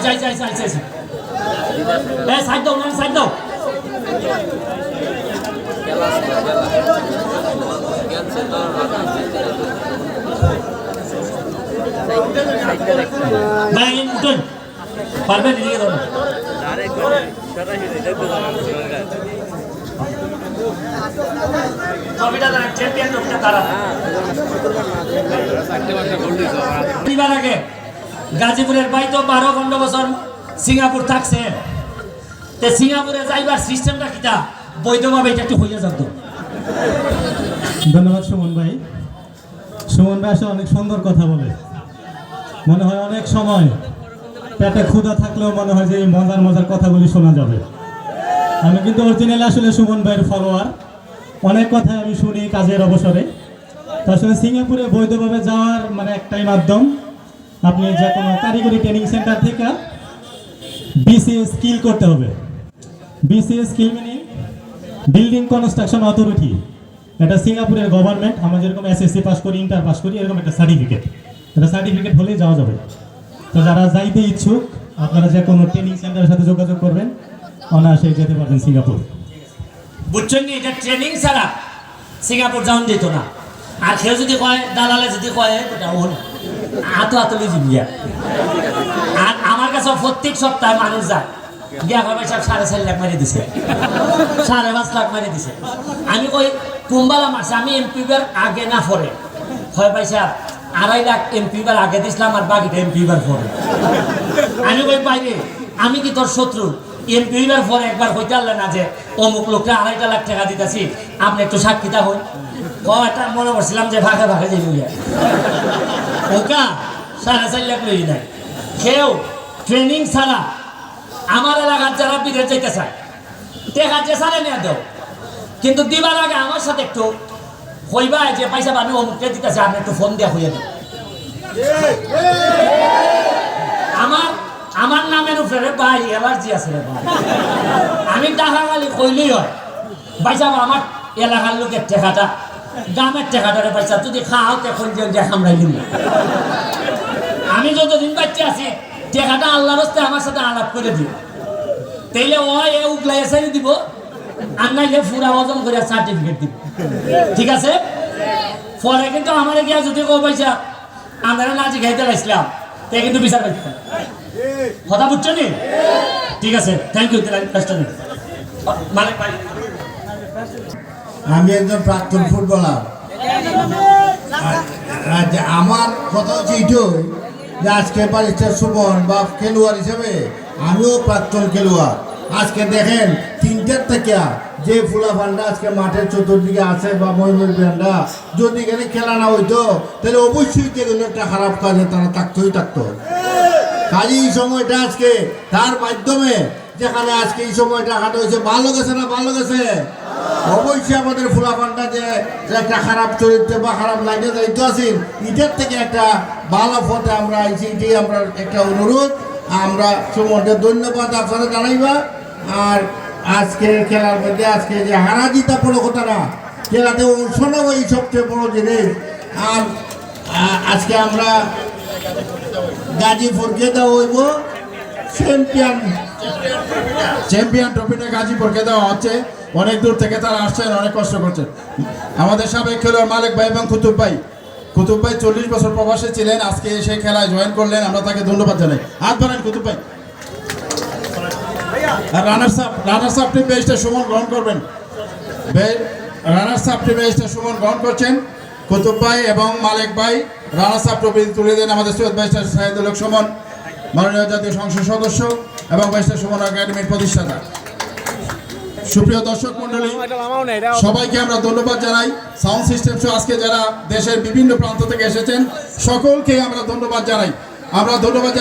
আচ্ছা আচ্ছা আচ্ছা আচ্ছা আচ্ছা এই সাইড দাও না সাইড দাও। ভাই উঠুন। পারবেন দাঁড়া চ্যাম্পিয়ন ট্রফিটা দাঁড়া এবার আগে। গাজীপুরের ভাই তো বারো পনেরো বছর সিঙ্গাপুর থাকছে। তে সিঙ্গাপুরে যাইবার সিস্টেমটা কিটা? বৈধভাবে এটা একটু হইয়া যাতো ধন্যবাদ সুমন ভাই। সুমন ভাই আসলে অনেক সুন্দর কথা বলে। মনে হয় অনেক সময় পেটে ক্ষুধা থাকলেও মনে হয় যে এই মজার মজার কথাগুলি শোনা যাবে। আমি কিন্তু অরিজিনালি আসলে সুমন ভাইয়ের ফলোয়ার অনেক কথা আমি শুনি কাজের অবসরে। তো আসলে সিঙ্গাপুরে বৈধভাবে যাওয়ার মানে একটাই মাধ্যম। আপনি যে কোনো কারিগরি ট্রেনিং সেন্টার থেকে বিসিএস স্কিল করতে হবে। বিসিএস স্কিল মানে বিল্ডিং কনস্ট্রাকশন অথরিটি এটা সিঙ্গাপুরের গভর্নমেন্ট আমরা যেরকম এসএসসি পাস করি ইন্টার পাস করি, এরকম একটা সার্টিফিকেট এটা সার্টিফিকেট হলেই যাওয়া যাবে। তো যারা যাইতে ইচ্ছুক, আপনারা যে কোনো ট্রেনিং সেন্টারের সাথে যোগাযোগ করবেন। অনায়াসে যেতে পারবেন সিঙ্গাপুর। বুঝছেন এটা ট্রেনিং ছাড়া সিঙ্গাপুর যাওন যেত না। আর কেউ যদি কয়, দালালে যদি কয়, ওটা ওন আতো আতলি জিবিয়া আর আমার কাছে প্রত্যেক সপ্তাহে মানুষ যায়। গিয়া কবে সব সাড়ে চার লাখ মারি দিছে। সাড়ে পাঁচ লাখ মারি দিছে। আমি কই, কুম্বালা মারছে, আমি এমপিবার আগে না পরে। হয় পয়সা আড়াই লাখ এমপিবার আগে দিছিলাম আর বাকিটা এমপিবার পরে। আমি কই বাইরে আমি কি তোর শত্রু? এমপি হইবার পরে একবার হইতে পারলে না যে, অমুক লোকটা আড়াইটা লাখ টাকা দিতেছি, আপনি একটু সাক্ষীতা হই। একটা মনে করছিলাম যে ভাগে ভাগে লইয়া ওকা সাড়ে চার লাখ লই নাই। কেউ ট্রেনিং ছাড়া আমার এলাকার যারা বিদেশ যাইতে চায় দেখা যে সাড়ে নিয়ে দেও। কিন্তু দিবার আগে আমার সাথে একটু হইবা যে পয়সা আমি অমুককে দিতেছি আপনি একটু ফোন দিয়া হইয়া দেন আমার আমার নামের উপরে ভাই এলার্জি আছে। আমি টাকা গালি কইলেই হয়। বাইসা আমার এলাকার লোকের টেকাটা গ্রামের টেকাটা রে পয়সা, যদি খাও তখন যে যে খামড়াই দিন আমি যতদিন বাচ্চা আছি, টেকাটা আল্লাহ রস্তে আমার সাথে আলাপ করে দিও। তাইলে ও এ উগলাই এসে দিব, আর নাইলে ফুরা ওজন করে সার্টিফিকেট দিব। ঠিক আছে? পরে কিন্তু আমার গিয়া যদি কো পয়সা আমরা নাচি খাইতে লাইছিলাম তে কিন্তু বিচার পাইতে না। কথা বুঝছ নি? ঠিক আছে থ্যাংক ইউ মালিক ভাই আমি একজন প্রাক্তন ফুটবলার। আমার কথা হচ্ছে এইটাই যে আজকে বারিস্টার সুমন বা খেলোয়াড় হিসেবে আমিও প্রাক্তন খেলোয়াড়। আজকে দেখেন, তিনটার থেকে যে ফুলা ফান্ডা আজকে মাঠের চতুর্দিকে আছে বা মহিমুর ব্যান্ডা, যদি এখানে খেলা না হইতো, তাহলে অবশ্যই যে কোনো একটা খারাপ কাজে তারা থাকতেই থাকতো। কাজে এই সময়টা আজকে তার মাধ্যমে যেখানে আজকে এই সময়টা হাঁটা হয়েছে, ভালো গেছে না ভালো গেছে? অবশ্যই আমাদের ফুলাপানটা যে যে একটা খারাপ চরিত্র বা খারাপ লাইনে যাইতে আছেন, এটার থেকে একটা ভালো পথে আমরা আইছি, এটাই আমরা একটা অনুরোধ। আমরা সুমনকে ধন্যবাদ আপনারা জানাইবা। আর আজকের খেলার মধ্যে আজকে যে হারা জিতা বড় কথা না খেলাতে অংশ এই সবচেয়ে বড় জিনিস। আর আজকে আমরা গাজীপুরকে দেওয়া হইব। চ্যাম্পিয়ন চ্যাম্পিয়ন ট্রফিটা গাজীপুরকে দেওয়া হচ্ছে। অনেক দূর থেকে তারা আসছেন, অনেক কষ্ট করছেন। আমাদের সাবেক খেলোয়াড় মালিক ভাই এবং কুতুব ভাই। কুতুব ভাই চল্লিশ বছর প্রবাসে ছিলেন, আজকে সেই খেলায় জয়েন করলেন, আমরা তাকে ধন্যবাদ জানাই। হাত বাড়ান কুতুব ভাই। Runners up runners up team Suman গ্রহণ করবেন। রানার্স আপ টিম বেস্টে সুমন গ্রহণ করছেন। কুতুব ভাই এবং মালিক ভাই রানার্স আপ ট্রফি তুলে দেন আমাদের সৈয়দ সাহেদুল সুমন। মাননীয় জাতীয় সংসদ সদস্য এবং বাইস্টার সুমন একাডেমির প্রতিষ্ঠাতা। সুপ্রিয় দর্শক মন্ডলী সবাইকে আমরা ধন্যবাদ জানাই। সাউন্ড সিস্টেম শো আজকে যারা দেশের বিভিন্ন প্রান্ত থেকে এসেছেন সকলকে আমরা ধন্যবাদ জানাই। আমরা ধন্যবাদ জানাই